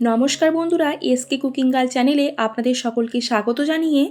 নমস্কার বন্ধুরা, SK cooking girl চ্যানেলে আপনাদের সকলকে স্বাগত জানিয়ে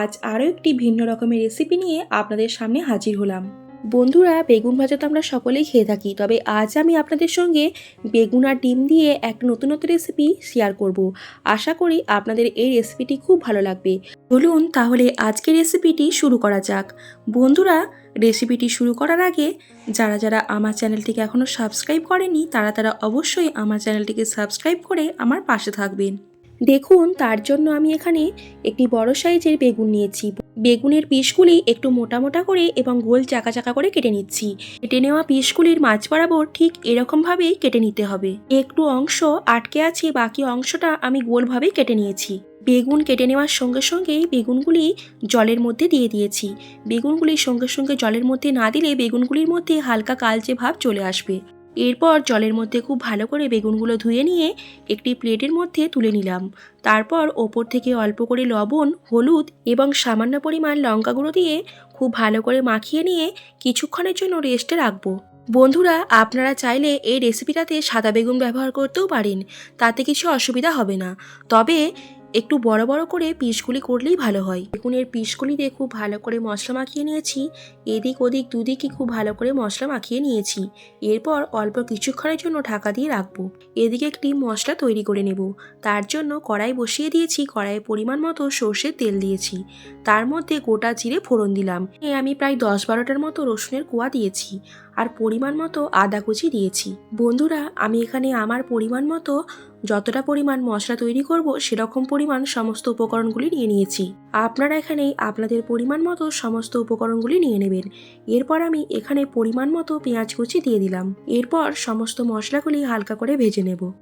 আজ আরও একটি ভিন্ন রকমের রেসিপি নিয়ে আপনাদের সামনে হাজির হলাম। বন্ধুরা, বেগুন ভাজা তো আমরা সকলেই খেয়ে থাকি, তবে আজ আমি আপনাদের সঙ্গে বেগুন আর ডিম দিয়ে এক নতুন নতুন রেসিপি শেয়ার করব। আশা করি আপনাদের এই রেসিপিটি খুব ভালো লাগবে। চলুন তাহলে আজকের রেসিপিটি শুরু করা যাক। বন্ধুরা রেসিপিটি শুরু করার আগে যারা যারা আমার চ্যানেলটিকে এখনও সাবস্ক্রাইব করেনি, তারা তারা অবশ্যই আমার চ্যানেলটিকে সাবস্ক্রাইব করে আমার পাশে থাকবেন। দেখুন, তার জন্য আমি এখানে একটি বড় সাইজের বেগুন নিয়েছি। বেগুনের পিসগুলি একটু মোটা মোটা করে এবং গোল চাকা চাকা করে কেটে নিচ্ছি। কেটে নেওয়া পিসগুলির মাছ বরাবর ঠিক এরকমভাবেই কেটে নিতে হবে। একটু অংশ আটকে আছে, বাকি অংশটা আমি গোলভাবে কেটে নিয়েছি। বেগুন কেটে নেওয়ার সঙ্গে সঙ্গেই বেগুনগুলি জলের মধ্যে দিয়ে দিয়েছি। বেগুনগুলি সঙ্গে সঙ্গে জলের মধ্যে না দিলে বেগুনগুলির মধ্যে হালকা কালচে ভাব চলে আসবে। এরপর জলের মধ্যে খুব ভালো করে বেগুনগুলো ধুয়ে নিয়ে একটি প্লেটের মধ্যে তুলে নিলাম। তারপর ওপর থেকে অল্প করে লবণ, হলুদ এবং সামান্য পরিমাণ লঙ্কা গুঁড়ো দিয়ে খুব ভালো করে মাখিয়ে নিয়ে কিছুক্ষণের জন্য রেস্টে রাখব। বন্ধুরা, আপনারা চাইলে এই রেসিপিটাতে সাদা বেগুন ব্যবহার করতেও পারেন, তাতে কিছু অসুবিধা হবে না। তবে একটু বড় বড় করে পিসগুলি করলেই ভালো হয়। বেগুনের পিসগুলি দিয়ে খুব ভালো করে মশলা মাখিয়ে নিয়েছি। এদিক ওদিক দুদিকে খুব ভালো করে মশলা মাখিয়ে নিয়েছি। এরপর অল্প কিছুক্ষণের জন্য ঢাকা দিয়ে রাখব। এদিকে একটি মশলা তৈরি করে নেব। তার জন্য কড়াই বসিয়ে দিয়েছি, কড়াইয়ে পরিমাণ মতো সর্ষের তেল দিয়েছি। তার মধ্যে গোটা জিরে ফোড়ন দিলাম। এ আমি প্রায় দশ বারোটার মতো রসুনের কোয়া দিয়েছি আর পরিমাণ মতো আদা কুচি দিয়েছি। বন্ধুরা, আমি এখানে আমার পরিমাণ মতো যতটা পরিমাণ মশলা তৈরি করব, সেরকম পরিমাণ সমস্ত উপকরণগুলি নিয়ে নিয়েছি। আপনারা এখানে আপনাদের পরিমাণ মতো সমস্ত উপকরণগুলি নিয়ে নেবেন। এরপর আমি এখানে পরিমাণ মতো পেঁয়াজ কুচি দিয়ে দিলাম। এরপর সমস্ত মশলাগুলি হালকা করে ভেজে নেব।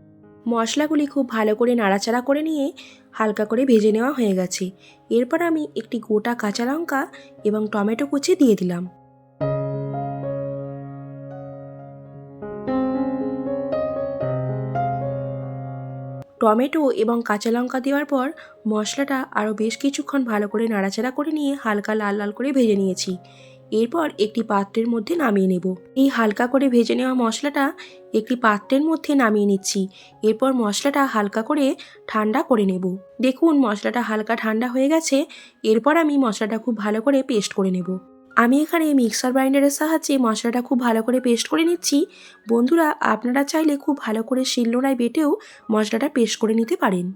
মশলাগুলি খুব ভালো করে নাড়াচাড়া করে নিয়ে হালকা করে ভেজে নেওয়া হয়ে গেছে। এরপর আমি একটি গোটা কাঁচা লঙ্কা এবং টমেটো কুচি দিয়ে দিলাম। টমেটো এবং কাঁচা লঙ্কা দেওয়ার পর মশলাটা আরও বেশ কিছুক্ষণ ভালো করে নাড়াচাড়া করে নিয়ে হালকা লাল লাল করে ভেজে নিয়েছি। এরপর একটি পাত্রের মধ্যে নামিয়ে নেব। এই হালকা করে ভেজে নেওয়া মশলাটা একটি পাত্রের মধ্যে নামিয়ে নিচ্ছি। এরপর মশলাটা হালকা করে ঠান্ডা করে নেব। দেখুন মশলাটা হালকা ঠান্ডা হয়ে গেছে। এরপর আমি মশলাটা খুব ভালো করে পেস্ট করে নেব। আমি এখানে মিক্সার গ্রাইন্ডারের সাহায্যে মশলাটা খুব ভালো করে পেস্ট করে নিচ্ছি। বন্ধুরা, আপনারা চাইলে খুব ভালো করে শিলনোড়ায় বেটেও মশলাটা পেস্ট করে নিতে পারেন।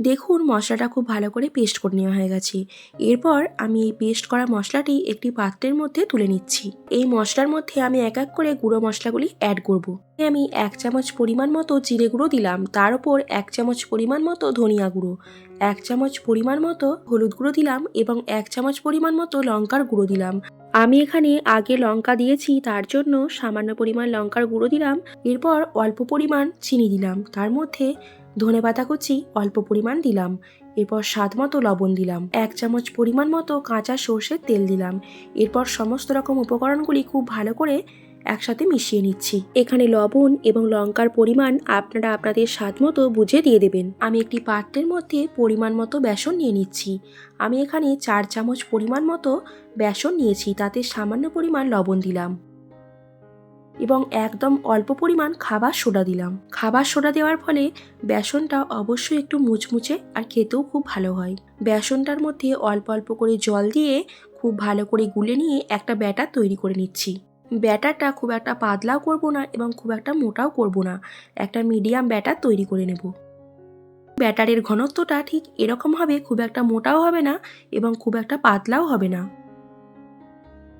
দেখুন মশলাটা খুব ভালো করে পেস্ট করে নেওয়া হয়ে গেছে এরপর আমি এই পেস্ট করা মশলাটি একটি পাত্রের মধ্যে তুলে নিচ্ছি এই মশলার মধ্যে আমি এক এক করে গুঁড়ো মশলাগুলি অ্যাড করব। আমি এক চামচ পরিমাণ মতো জিরে গুঁড়ো দিলাম। তার উপর এক চামচ পরিমাণ মতো ধনিয়া গুঁড়ো, এক চামচ পরিমাণ মতো হলুদ গুঁড়ো দিলাম এবং এক চামচ পরিমাণ মতো লঙ্কার গুঁড়ো দিলাম। আমি এখানে আগে লঙ্কা দিয়েছি, তার জন্য সামান্য পরিমাণ লঙ্কার গুঁড়ো দিলাম। এরপর অল্প পরিমাণ চিনি দিলাম। তার মধ্যে ধনে পাতা কুচি অল্প পরিমাণ দিলাম। এরপর স্বাদ মতো লবণ দিলাম। এক চামচ পরিমাণ মতো কাঁচা সর্ষের তেল দিলাম। এরপর সমস্ত রকম উপকরণগুলি খুব ভালো করে একসাথে মিশিয়ে নিচ্ছি। এখানে লবণ এবং লঙ্কার পরিমাণ আপনারা আপনাদের স্বাদ মতো বুঝে দিয়ে দেবেন। আমি একটি পাত্রের মধ্যে পরিমাণ মতো বেসন নিয়ে নিচ্ছি। আমি এখানে চার চামচ পরিমাণ মতো বেসন নিয়েছি, তাতে সামান্য পরিমাণ লবণ দিলাম এবং একদম অল্প পরিমাণ খাবার সোডা দিলাম। খাবার সোডা দেওয়ার ফলে বেসনটা অবশ্যই একটু মুচমুচে আর খেতেও খুব ভালো হয়। বেসনটার মধ্যে অল্প অল্প করে জল দিয়ে খুব ভালো করে গুলে নিয়ে একটা ব্যাটার তৈরি করে নিচ্ছি। ব্যাটারটা খুব একটা পাতলাও করব না এবং খুব একটা মোটাও করব না। একটা মিডিয়াম ব্যাটার তৈরি করে নেব। ব্যাটারের ঘনত্বটা ঠিক এরকম হবে, খুব একটা মোটাও হবে না এবং খুব একটা পাতলাও হবে না।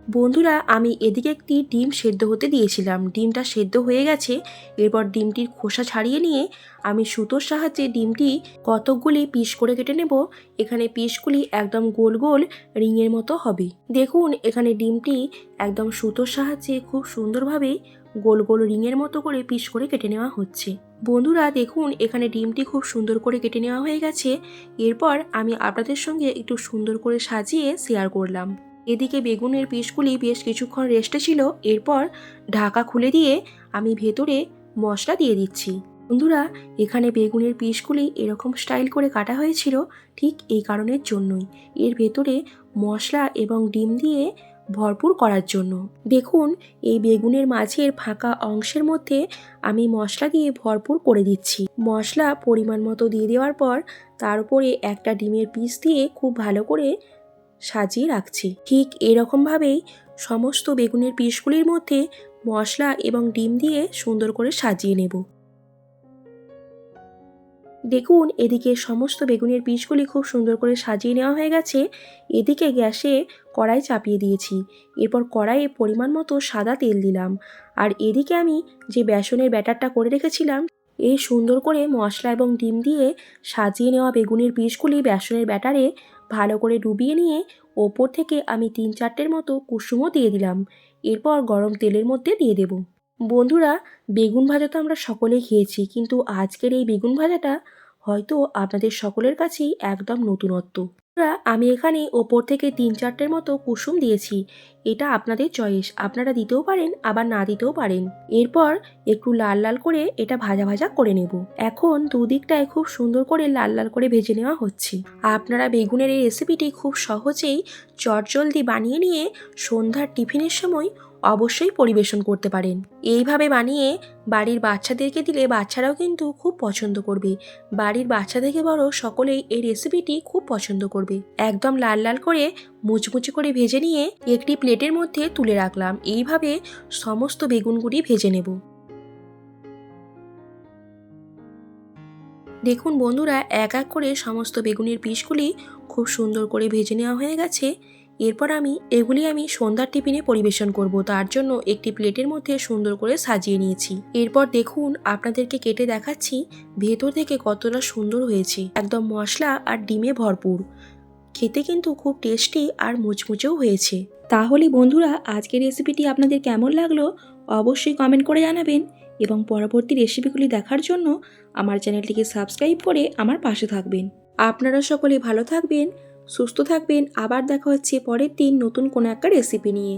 বন্ধুরা, আমি এদিকে একটি ডিম সেদ্ধ হতে দিয়েছিলাম। ডিমটা সেদ্ধ হয়ে গেছে। এরপর ডিমটির খোসা ছাড়িয়ে নিয়ে আমি সুতোর সাহায্যে ডিমটি কতকগুলি পিস করে কেটে নেব। এখানে পিসগুলি একদম গোল গোল রিংয়ের মতো হবে। দেখুন, এখানে ডিমটি একদম সুতোর সাহায্যে খুব সুন্দরভাবে গোল গোল রিংয়ের মতো করে পিস করে কেটে নেওয়া হচ্ছে। বন্ধুরা, দেখুন, এখানে ডিমটি খুব সুন্দর করে কেটে নেওয়া হয়ে গেছে। এরপর আমি আপনাদের সঙ্গে একটু সুন্দর করে সাজিয়ে শেয়ার করলাম। এদিকে বেগুনের পিসগুলি বেশ কিছুক্ষণ রেস্টে ছিল, এরপর ঢাকা খুলে দিয়ে আমি ভেতরে মশলা দিয়ে দিচ্ছি। বন্ধুরা, এখানে বেগুনের পিসগুলি এরকম স্টাইল করে কাটা হয়েছিল ঠিক এই কারণের জন্যই। এর ভেতরে মশলা এবং ডিম দিয়ে ভরপুর করার জন্য। দেখুন, এই বেগুনের মাঝের ফাঁকা অংশের মধ্যে আমি মশলা দিয়ে ভরপুর করে দিচ্ছি। মশলা পরিমাণ মতো দিয়ে দেওয়ার পর তার উপরে একটা ডিমের পিস দিয়ে খুব ভালো করে সাজিয়ে রাখছি। ঠিক এরকমভাবেই সমস্ত বেগুনের পিসগুলির মধ্যে মশলা এবং ডিম দিয়ে সুন্দর করে সাজিয়ে নেব। দেখুন, এদিকে সমস্ত বেগুনের পিসগুলি খুব সুন্দর করে সাজিয়ে নেওয়া হয়ে গেছে। এদিকে গ্যাসে কড়াই চাপিয়ে দিয়েছি। এরপর কড়াইয়ে পরিমাণ মতো সাদা তেল দিলাম। আর এদিকে আমি যে বেসনের ব্যাটারটা করে রেখেছিলাম, এই সুন্দর করে মশলা এবং ডিম দিয়ে সাজিয়ে নেওয়া বেগুনের পিসগুলি বেসনের ব্যাটারে ভালো করে ডুবিয়ে নিয়ে ওপর থেকে আমি তিন চারটের মতো কুসুমও দিয়ে দিলাম। এরপর গরম তেলের মধ্যে দিয়ে দেব। বন্ধুরা, বেগুন ভাজা তো আমরা সকলেই খেয়েছি, কিন্তু আজকের এই বেগুন ভাজাটা হয়তো আপনাদের সকলের কাছেই একদম নতুনত্ব। বন্ধুরা, আমি এখানে ওপর থেকে তিন চারটের মতো কুসুম দিয়েছি। এটা আপনাদের চয়েস। আপনারা দিতেও পারেন আবার না দিতেও পারেন। এরপর একটু লাল লাল করে এটা ভাজা ভাজা করে নেব। এখন দুদিকটায় খুব সুন্দর করে লাল লাল করে ভেজে নেওয়া হচ্ছে। আপনারা বেগুনের এই রেসিপিটি খুব সহজেই চটজলদি বানিয়ে নিয়ে সন্ধ্যার টিফিনের সময় অবশ্যই পরিবেশন করতে পারেন। এইভাবে বানিয়ে বাড়ির বাচ্চাদেরকে দিলে বাচ্চারাও কিন্তু খুব পছন্দ করবে। বাড়ির বাচ্চা থেকে বড় সকলেই এই রেসিপিটি খুব পছন্দ করবে। একদম লাল লাল করে মুচমুচে করে ভেজে নিয়ে একটি প্লেটের মধ্যে তুলে রাখলাম। এইভাবে সমস্ত বেগুনগুলি ভেজে নেব। দেখুন বন্ধুরা, এক এক করে সমস্ত বেগুনের পিসগুলি খুব সুন্দর করে ভেজে নেওয়া হয়ে গেছে। এরপর আমি, এগুলি আমি সন্ধ্যার টিফিনে পরিবেশন করব, তার জন্য একটি প্লেটের মধ্যে সুন্দর করে সাজিয়ে নিয়েছি। এরপর দেখুন, আপনাদেরকে কেটে দেখাচ্ছি ভেতর থেকে কতটা সুন্দর হয়েছে। একদম মশলা আর ডিমে ভরপুর। খেতে কিন্তু খুব টেস্টি আর মুচমুচেও হয়েছে। তাহলে বন্ধুরা, আজকের রেসিপিটি আপনাদের কেমন লাগল অবশ্যই কমেন্ট করে জানাবেন এবং পরবর্তী রেসিপিগুলি দেখার জন্য আমার চ্যানেলটিকে সাবস্ক্রাইব করে আমার পাশে থাকবেন। আপনারা সকলে ভালো থাকবেন। সুস্থ থাকবেন আবার দেখা হচ্ছে পরের দিন নতুন কোনো একটা রেসিপি নিয়ে।